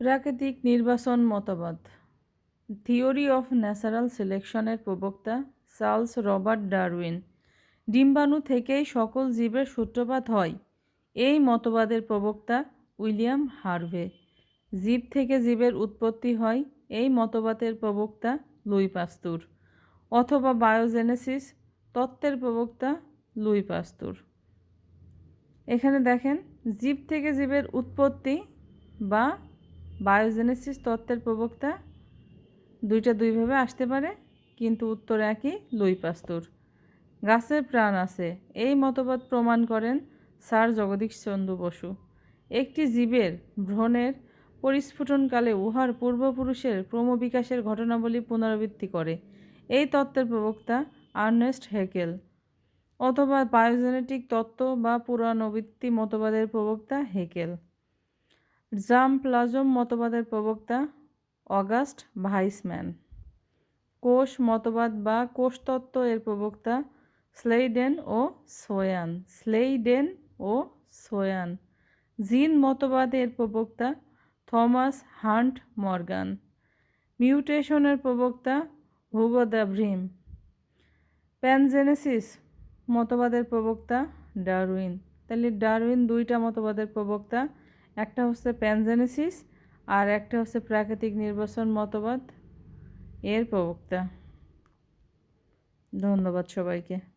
প্রাকৃতিক নির্বাচন মতবাদ। থিওরি অফ ন্যাচারাল সিলেকশনের প্রবক্তা চার্লস রবার্ট ডারউইন, ডিম্বাণু থেকেই সকল জীবের সূত্রপাত হয়, এই মতবাদের প্রবক্তা উইলিয়াম হার্ভে। জীব থেকে জীবের উৎপত্তি হয়, এই মতবাদের প্রবক্তা লুই পাস্তুর। অথবা বায়োজেনেসিস তত্ত্বের প্রবক্তা লুই পাস্তুর। এখানে দেখেন, জীব থেকে জীবের উৎপত্তি বা বায়োজেনেসিস তত্ত্বের প্রবক্তা। দুইটা দুইভাবে আসতে পারে, কিন্তু উত্তর একই, লুই পাস্তুর। গাছের প্রাণ আছে, এই মতবাদ প্রমাণ করেন স্যার জগদীশ চন্দ্র বসু। একটি জীবের ভ্রণের পরিস্ফুটনকালে উহার পূর্বপুরুষের ক্রমবিকাশের ঘটনাবলী পুনরাবৃত্তি করে। এই তত্ত্বের প্রবক্তা আর্নেস্ট হেকেল। অথবা বায়োজেনেটিক তত্ত্ব বা পুরাণবৃত্তি মতবাদের প্রবক্তা হেকেল। জাম প্লাজম মতবাদের প্রবক্তা অগাস্ট ভাইসম্যান। কোষ মতবাদ বা কোষতত্ত্ব এর প্রবক্তা স্লেইডেন ও সোয়ান। স্লেইডেন ও সোয়ান। জিন মতবাদের প্রবক্তা থমাস হান্ট মর্গান। মিউটেশনের প্রবক্তা হুগো ভ্রিম। প্যানজেনেসিস মতবাদের প্রবক্তা ডারউইন। তাহলে ডারউইন দুইটা মতবাদের প্রবক্তা একটা হচ্ছে প্যানজেনেসিস আর একটা হচ্ছে প্রাকৃতিক নির্বাচন মতবাদ এর প্রবক্তা। ধন্যবাদ সবাইকে।